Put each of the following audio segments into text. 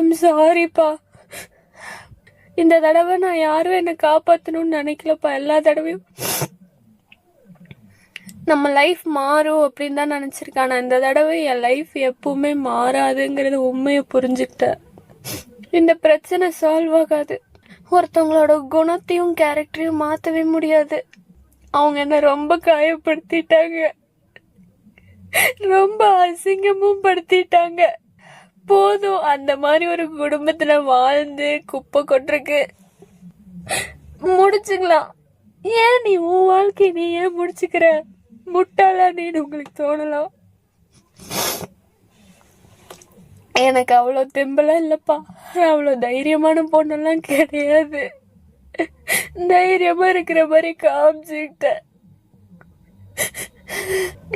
I'm சாரிப்பா இந்த தடவை நான் யாரும் என்னை காப்பாற்றணும்னு நினைக்கலப்பா எல்லா தடவையும். நம்ம லைஃப் மாறும் அப்படின்னு தான் நினச்சிருக்கேன். ஆனால் இந்த தடவை என் லைஃப் எப்பவுமே மாறாதுங்கிறது உண்மையை புரிஞ்சுக்கிட்டேன். இந்த பிரச்சனை சால்வ் ஆகாது. ஒருத்தவங்களோட குணத்தையும் கேரக்டரையும் மாற்றவே முடியாது. அவங்க என்ன ரொம்ப காயப்படுத்திட்டாங்க. ரொம்ப அசிங்கமும் படுத்திட்டாங்க. போதும். அந்த மாதிரி ஒரு குடும்பத்துல வாழ்ந்து குப்பை கொட்டுறக்கு முடிச்சுக்கலாம். ஏன் நீ உன் வாழ்க்கையை நீ ஏன் முடிச்சுக்கிற? முட்டாளா நீன்னு உங்களுக்கு தோணலாம். எனக்கு அவ்வளோ தெம்பெல்லாம் இல்லைப்பா. அவ்வளோ தைரியமான பொண்ணெல்லாம் கிடையாது. தைரியமா இருக்கிற மாதிரி காமிச்சுக்கிட்டேன்.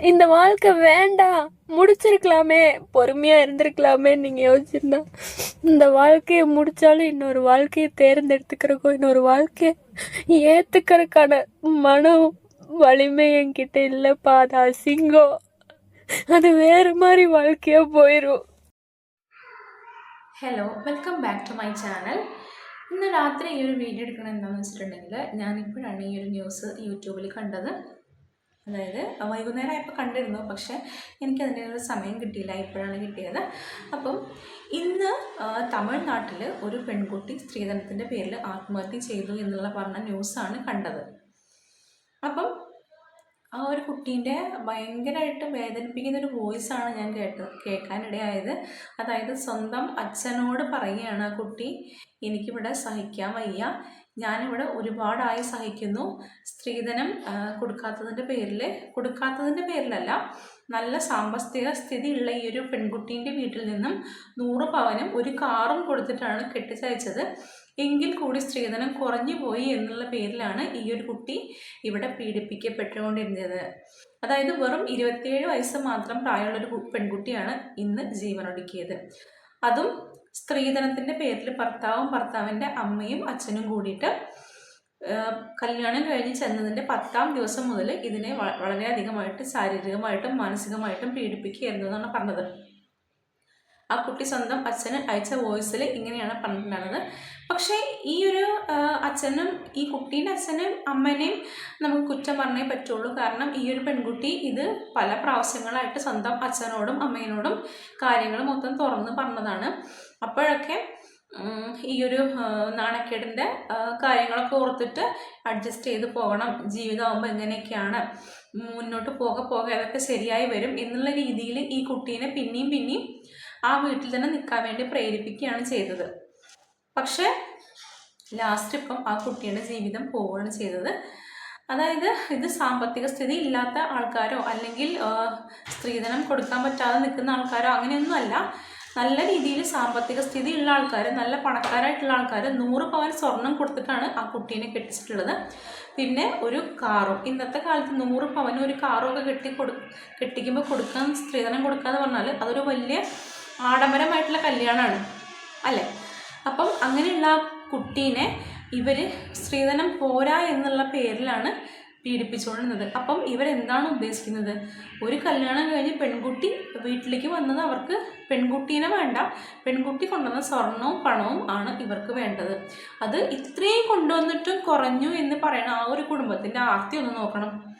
இந்த வாழ்க்கை வேண்டாம் முடிச்சிருக்கலாமே பொறுமையா இருந்திருக்கலாமே நீங்க யோசிச்சிருந்தா இந்த வாழ்க்கையை முடிச்சாலும் இன்னொரு வாழ்க்கையை தேர்ந்தெடுத்துக்கிறக்கோ இன்னொரு வாழ்க்கையை ஏத்துக்கிறதுக்கான மனம் வலிமை என்கிட்ட இல்லப்பா அது அசிங்கம் அது வேற மாதிரி வாழ்க்கையா போயிரும் hello welcome back to my channel ഇന്ന് രാത്രി ഈ ഒരു വീഡിയോ എടുക്കണം എന്താണെന്ന് വെച്ചിട്ടുണ്ടെങ്കിൽ ഞാനിപ്പോഴാണ് ഈ ഒരു ന്യൂസ് യൂട്യൂബിൽ കണ്ടത് അതായത് വൈകുന്നേരം ആയപ്പോൾ കണ്ടിരുന്നു പക്ഷേ എനിക്കതിന്റെ ഒരു സമയം കിട്ടിയില്ല ഇപ്പോഴാണ് കിട്ടിയത്. അപ്പം ഇന്ന് തമിഴ്നാട്ടിൽ ഒരു പെൺകുട്ടി സ്ത്രീധനത്തിന്റെ പേരിൽ ആത്മഹത്യ ചെയ്തു എന്നുള്ള പറഞ്ഞ ന്യൂസാണ് കണ്ടത്. അപ്പം ആ ഒരു കുട്ടീന്റെ ഭയങ്കരമായിട്ട് വേദനിപ്പിക്കുന്ന ഒരു വോയിസാണ് ഞാൻ കേട്ടത് കേൾക്കാനിടയായത്. അതായത് സ്വന്തം അച്ഛനോട് പറയുകയാണ് ആ കുട്ടി എനിക്കിവിടെ സഹിക്കാൻ വയ്യ. ഞാനിവിടെ ഒരുപാടായി സഹിക്കുന്നു. സ്ത്രീധനം കൊടുക്കാത്തതിന്റെ പേരിൽ കൊടുക്കാത്തതിന്റെ പേരിലല്ല നല്ല സാമ്പത്തിക സ്ഥിതിയുള്ള ഈ ഒരു പെൺകുട്ടീന്റെ വീട്ടിൽ നിന്നും നൂറ് പവനും ഒരു കാറും കൊടുത്തിട്ടാണ് കെട്ടിച്ചയച്ചത്. എങ്കിൽ കൂടി സ്ത്രീധനം കുറഞ്ഞു പോയി എന്നുള്ള പേരിലാണ് ഈ ഒരു കുട്ടി ഇവിടെ പീഡിപ്പിക്കപ്പെട്ടുകൊണ്ടിരുന്നത്. അതായത് വെറും ഇരുപത്തിയേഴ് വയസ്സ് മാത്രം പ്രായമുള്ള ഒരു പെൺകുട്ടിയാണ് ഇന്ന് ജീവനൊടുക്കിയത്. അതും സ്ത്രീധനത്തിന്റെ പേരിൽ ഭർത്താവും ഭർത്താവിന്റെ അമ്മയും അച്ഛനും കൂടിയിട്ട് കല്യാണം കഴിഞ്ഞ് ചെന്നതിന്റെ പത്താം ദിവസം മുതൽ ഇതിനെ വളരെയധികമായിട്ട് ശാരീരികമായിട്ടും മാനസികമായിട്ടും പീഡിപ്പിക്കുകയായിരുന്നു എന്നാണ് പറഞ്ഞത്. ആ കുട്ടി സ്വന്തം അച്ഛന് അയച്ച വോയിസിൽ ഇങ്ങനെയാണ് പറഞ്ഞിട്ടുണ്ടായിരുന്നത്. പക്ഷേ ഈ ഒരു അച്ഛനും ഈ കുട്ടീന്റെ അച്ഛനും അമ്മനെയും നമുക്ക് കുറ്റം പറഞ്ഞേ പറ്റുള്ളൂ. കാരണം ഈ ഒരു പെൺകുട്ടി ഇത് പല പ്രാവശ്യങ്ങളായിട്ട് സ്വന്തം അച്ഛനോടും അമ്മയോടും കാര്യങ്ങൾ മൊത്തം തുറന്ന് പറഞ്ഞതാണ്. അപ്പോഴൊക്കെ ഈ ഒരു നാണക്കേടിന്റെ കാര്യങ്ങളൊക്കെ ഓർത്തിട്ട് അഡ്ജസ്റ്റ് ചെയ്ത് പോകണം. ജീവിതമാകുമ്പോൾ എങ്ങനെയൊക്കെയാണ് മുന്നോട്ട് പോകെ പോകെ അതൊക്കെ ശരിയായി വരും എന്നുള്ള രീതിയിൽ ഈ കുട്ടീനെ പിന്നെയും പിന്നെയും ആ വീട്ടിൽ തന്നെ നിൽക്കാൻ വേണ്ടി പ്രേരിപ്പിക്കുകയാണ് ചെയ്തത്. പക്ഷേ ലാസ്റ്റ് ഇപ്പം ആ കുട്ടിയുടെ ജീവിതം പോവുകയാണ് ചെയ്തത്. അതായത് ഇത് സാമ്പത്തിക സ്ഥിതി ഇല്ലാത്ത ആൾക്കാരോ അല്ലെങ്കിൽ സ്ത്രീധനം കൊടുക്കാൻ പറ്റാതെ നിൽക്കുന്ന ആൾക്കാരോ അങ്ങനെയൊന്നുമല്ല നല്ല രീതിയിൽ സാമ്പത്തിക സ്ഥിതി ഉള്ള ആൾക്കാർ നല്ല പണക്കാരായിട്ടുള്ള ആൾക്കാർ നൂറ് പവൻ സ്വർണം കൊടുത്തിട്ടാണ് ആ കുട്ടീനെ കെട്ടിച്ചിട്ടുള്ളത്. പിന്നെ ഒരു കാറും. ഇന്നത്തെ കാലത്ത് നൂറ് പവനും ഒരു കാറും ഒക്കെ കെട്ടി കൊടു കെട്ടിക്കുമ്പോൾ കൊടുക്കാൻ സ്ത്രീധനം കൊടുക്കുക എന്ന് പറഞ്ഞാൽ അതൊരു വലിയ ആഡംബരമായിട്ടുള്ള കല്യാണമാണ് അല്ലേ? അപ്പം അങ്ങനെയുള്ള കുട്ടീനെ ഇവർ സ്ത്രീധനം പോരാ എന്നുള്ള പേരിലാണ് പീഡിപ്പിച്ചുകൊണ്ടിരുന്നത്. അപ്പം ഇവരെന്താണ് ഉദ്ദേശിക്കുന്നത്? ഒരു കല്യാണം കഴിഞ്ഞ് പെൺകുട്ടി വീട്ടിലേക്ക് വന്നത് അവർക്ക് പെൺകുട്ടീനെ വേണ്ട. പെൺകുട്ടി കൊണ്ടുവന്ന സ്വർണവും പണവും ആണ് ഇവർക്ക് വേണ്ടത്. അത് ഇത്രയും കൊണ്ടുവന്നിട്ടും കുറഞ്ഞു എന്ന് പറയണം ആ ഒരു കുടുംബത്തിന്റെ ആർത്തി ഒന്ന് നോക്കണം.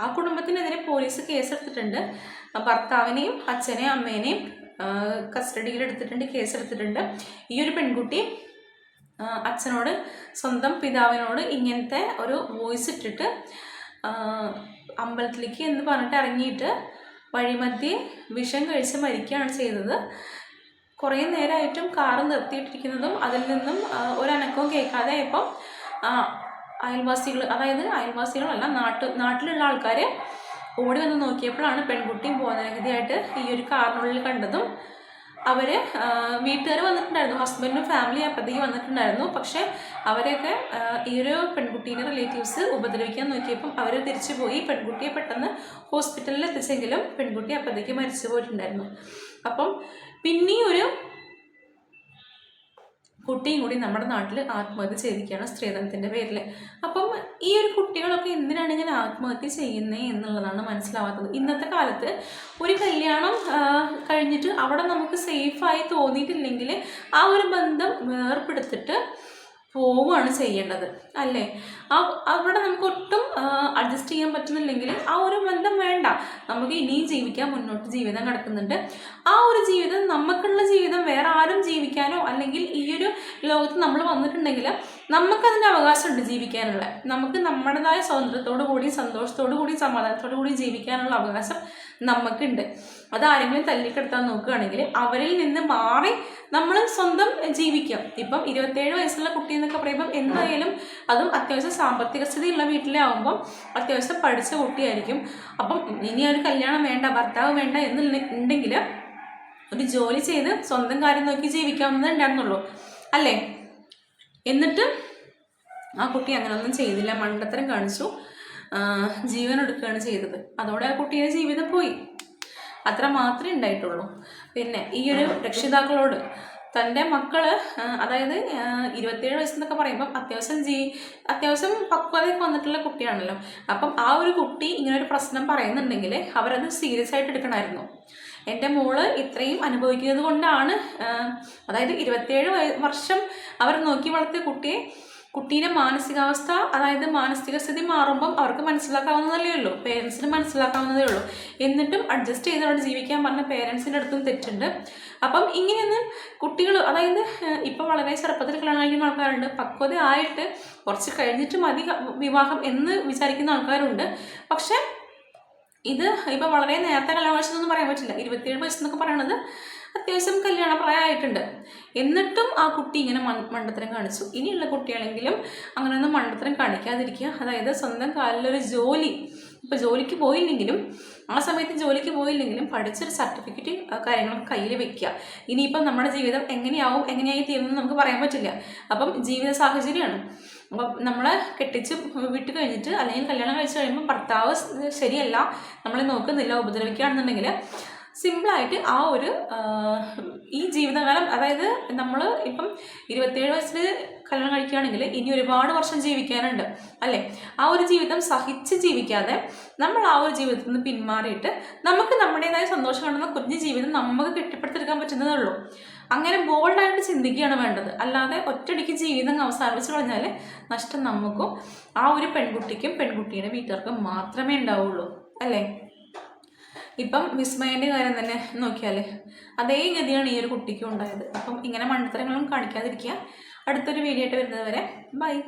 ആ കുടുംബത്തിനെതിരെ പോലീസ് കേസെടുത്തിട്ടുണ്ട്. ഭർത്താവിനെയും അച്ഛനെയും അമ്മേനെയും കസ്റ്റഡിയിൽ എടുത്തിട്ടുണ്ട് കേസ് എടുത്തിട്ടുണ്ട് ഈ ഒരു പെൺകുട്ടി അച്ഛനോട് സ്വന്തം പിതാവിനോട് ഇങ്ങനത്തെ ഒരു വോയിസ് ഇട്ടിട്ട് അമ്പലത്തിലേക്ക് എന്ന് പറഞ്ഞിട്ട് ഇറങ്ങിയിട്ട് വഴിമധ്യേ വിഷം കഴിച്ച് മരിക്കുകയാണ് ചെയ്തത്. കുറേ നേരമായിട്ടും കാറ് നിർത്തിയിട്ടിരിക്കുന്നതും അതിൽ നിന്നും ഒരനക്കവും കേൾക്കാതെ ഇപ്പം അയൽവാസികൾ അതായത് അയൽവാസികളല്ല നാട്ട് നാട്ടിലുള്ള ആൾക്കാർ ഓടി വന്ന് നോക്കിയപ്പോഴാണ് പെൺകുട്ടി ബോധരഹിതയായിട്ട് ഈ ഒരു കാറിനുള്ളിൽ കണ്ടതും. അവർ വീട്ടുകാർ വന്നിട്ടുണ്ടായിരുന്നു. ഹസ്ബൻഡും ഫാമിലി അപ്പോഴത്തേക്ക് വന്നിട്ടുണ്ടായിരുന്നു. പക്ഷേ അവരെയൊക്കെ ഈ ഒരു പെൺകുട്ടീന്റെ റിലേറ്റീവ്സ് ഉപദ്രവിക്കാൻ നോക്കിയപ്പം അവർ തിരിച്ചു പോയി. പെൺകുട്ടിയെ പെട്ടെന്ന് ഹോസ്പിറ്റലിൽ എത്തിച്ചെങ്കിലും പെൺകുട്ടി അപ്പോഴത്തേക്ക് മരിച്ചു പോയിട്ടുണ്ടായിരുന്നു. അപ്പം പിന്നെയും ഒരു കുട്ടിയും കൂടി നമ്മുടെ നാട്ടിൽ ആത്മഹത്യ ചെയ്തിരിക്കുകയാണ് സ്ത്രീധനത്തിന്റെ പേരിൽ അപ്പം ഈ ഒരു കുട്ടികളൊക്കെ എന്തിനാണ് ഇങ്ങനെ ആത്മഹത്യ ചെയ്യുന്നത് എന്നുള്ളതാണ് മനസ്സിലാവാത്തത്. ഇന്നത്തെ കാലത്ത് ഒരു കല്യാണം കഴിഞ്ഞിട്ട് അവിടെ നമുക്ക് സേഫായി തോന്നിയിട്ടില്ലെങ്കിൽ ആ ഒരു ബന്ധം വേർപെടുത്തിട്ട് പോവുകയാണ് ചെയ്യേണ്ടത്. അല്ലേ? അവിടെ നമുക്ക് ഒട്ടും അഡ്ജസ്റ്റ് ചെയ്യാൻ പറ്റുന്നില്ലെങ്കിൽ ആ ഒരു ബന്ധം വേണ്ട. നമുക്ക് ഇനിയും ജീവിക്കാൻ മുന്നോട്ട് ജീവിതം കിടക്കുന്നുണ്ട്. ആ ഒരു ജീവിതം നമുക്കുള്ള ജീവിതം വേറെ ആരും ജീവിക്കാനോ അല്ലെങ്കിൽ ഈ ഒരു ലോകത്ത് നമ്മൾ വന്നിട്ടുണ്ടെങ്കിൽ നമുക്കതിന്റെ അവകാശമുണ്ട് ജീവിക്കാനുള്ള. നമുക്ക് നമ്മുടേതായ സ്വാതന്ത്ര്യത്തോടു കൂടി സന്തോഷത്തോടു കൂടി സമാധാനത്തോടു കൂടി ജീവിക്കാനുള്ള അവകാശം നമുക്കുണ്ട്. അത് ആരെങ്കിലും തല്ലിക്കെടുത്താൻ നോക്കുകയാണെങ്കിൽ അവരിൽ നിന്ന് മാറി നമ്മൾ സ്വന്തം ജീവിക്കാം. ഇപ്പം ഇരുപത്തേഴ് വയസ്സുള്ള കുട്ടി എന്നൊക്കെ പറയുമ്പം എന്തായാലും അതും അത്യാവശ്യം സാമ്പത്തിക സ്ഥിതിയുള്ള വീട്ടിലെ ആകുമ്പം അത്യാവശ്യം പഠിച്ച കുട്ടിയായിരിക്കും. അപ്പം ഇനി ഒരു കല്യാണം വേണ്ട ഭർത്താവ് വേണ്ട എന്നുണ്ടെങ്കിൽ ഒരു ജോലി ചെയ്ത് സ്വന്തം കാര്യം നോക്കി ജീവിക്കാവുന്നതേ ഉണ്ടായിരുന്നുള്ളൂ. അല്ലേ? എന്നിട്ട് ആ കുട്ടി അങ്ങനെയൊന്നും ചെയ്തില്ല. മണ്ടത്തരം കാണിച്ചു. ജീവൻ എടുക്കുകയാണ് ചെയ്തത്. അതോടെ ആ കുട്ടിയുടെ ജീവിതം പോയി. അത്ര മാത്രമേ ഉണ്ടായിട്ടുള്ളൂ. പിന്നെ ഈ ഒരു രക്ഷിതാക്കളോട് തന്റെ മക്കൾ അതായത് ഇരുപത്തിയേഴ് വയസ്സെന്നൊക്കെ പറയുമ്പം അത്യാവശ്യം ജീ അത്യാവശ്യം പക്വതയൊക്കെ വന്നിട്ടുള്ള കുട്ടിയാണല്ലോ. അപ്പം ആ ഒരു കുട്ടി ഇങ്ങനെ ഒരു പ്രശ്നം പറയുന്നുണ്ടെങ്കിൽ അവരത് സീരിയസ് ആയിട്ട് എടുക്കണമായിരുന്നു. എന്റെ മോൾ ഇത്രയും അനുഭവിക്കുന്നത് കൊണ്ടാണ് അതായത് ഇരുപത്തേഴ് വർഷം അവർ നോക്കി വളർത്തിയ കുട്ടിയെ കുട്ടീന്റെ മാനസികാവസ്ഥ അതായത് മാനസിക സ്ഥിതി മാറുമ്പം അവർക്ക് മനസ്സിലാക്കാവുന്നതല്ലേ ഉള്ളൂ. പേരൻസിന് മനസ്സിലാക്കാവുന്നതേ ഉള്ളൂ. എന്നിട്ടും അഡ്ജസ്റ്റ് ചെയ്ത് അവിടെ ജീവിക്കാൻ പറഞ്ഞ പേരൻസിന്റെ അടുത്തും തെറ്റുണ്ട്. അപ്പം ഇങ്ങനെയൊന്നും കുട്ടികൾ അതായത് ഇപ്പം വളരെ ചെറുപ്പത്തിൽ കല്യാണം കഴിക്കുന്ന ആൾക്കാരുണ്ട്. പക്വത ആയിട്ട് കുറച്ച് കഴിഞ്ഞിട്ട് മതി ക- വിവാഹം എന്ന് വിചാരിക്കുന്ന ആൾക്കാരുണ്ട്. പക്ഷെ ഇത് ഇപ്പം വളരെ നേരത്തെ കല്യാണം കഴിച്ചതെന്ന് പറയാൻ പറ്റില്ല. ഇരുപത്തിയേഴ് വയസ്സെന്നൊക്കെ പറയണത് അത്യാവശ്യം കല്യാണ പ്രായമായിട്ടുണ്ട് എന്നിട്ടും ആ കുട്ടി ഇങ്ങനെ മണ്ടത്തരം കാണിച്ചു. ഇനിയുള്ള കുട്ടിയാണെങ്കിലും കുട്ടികളെങ്കിലും അങ്ങനെയൊന്നും മണ്ടത്തരം കാണിക്കാതിരിക്കുക. അതായത് സ്വന്തം കാലിലൊരു ജോലി. ഇപ്പോൾ ജോലിക്ക് പോയില്ലെങ്കിലും ആ സമയത്ത് ജോലിക്ക് പോയില്ലെങ്കിലും പഠിച്ചൊരു സർട്ടിഫിക്കറ്റ് കാര്യങ്ങളൊക്കെ കയ്യിൽ വെക്കുക. ഇനിയിപ്പം നമ്മുടെ ജീവിതം എങ്ങനെയാവും എങ്ങനെയായി തീരുമെന്ന് നമുക്ക് പറയാൻ പറ്റില്ല. അപ്പം ജീവിത സാഹചര്യമാണ്. അപ്പം നമ്മളെ കെട്ടിച്ച് വിട്ട് കഴിഞ്ഞിട്ട് അല്ലെങ്കിൽ കല്യാണം കഴിച്ച് കഴിയുമ്പോൾ ഭർത്താവ് ശരിയല്ല നമ്മളെ നോക്കുന്നില്ല ഉപദ്രവിക്കുകയാണെന്നുണ്ടെങ്കിൽ സിമ്പിളായിട്ട് ആ ഒരു ഈ ജീവിതകാലം അതായത് നമ്മൾ ഇപ്പം ഇരുപത്തേഴ് വയസ്സിൽ കല്യാണം കഴിക്കുകയാണെങ്കിൽ ഇനി ഒരുപാട് വർഷം ജീവിക്കാനുണ്ട് അല്ലേ? ആ ഒരു ജീവിതം സഹിച്ച് ജീവിക്കാതെ നമ്മൾ ആ ഒരു ജീവിതത്തിൽ നിന്ന് പിന്മാറിയിട്ട് നമുക്ക് നമ്മുടേതായ സന്തോഷം കാണുന്ന കുഞ്ഞു ജീവിതം നമുക്ക് കെട്ടിപ്പടുത്തെടുക്കാൻ പറ്റുന്നതേ ഉള്ളൂ. അങ്ങനെ ബോൾഡായിട്ട് ചിന്തിക്കുകയാണ് വേണ്ടത്. അല്ലാതെ ഒറ്റടിക്ക് ജീവിതം അവസാനിച്ചു കളഞ്ഞാൽ നഷ്ടം നമുക്കും ആ ഒരു പെൺകുട്ടിക്കും പെൺകുട്ടിയുടെ വീട്ടുകാർക്കും മാത്രമേ ഉണ്ടാവുള്ളൂ. അല്ലേ? ഇപ്പം വിസ്മയന്റെ കാര്യം തന്നെ നോക്കിയാൽ അതേ ഗതിയാണ് ഈ ഒരു കുട്ടിക്കും ഉണ്ടായത്. അപ്പം ഇങ്ങനെ മണ്ടത്തരങ്ങളും കാണിക്കാതിരിക്കുക. അടുത്തൊരു വീഡിയോ ആയിട്ട് വരുന്നത് വരെ ബൈ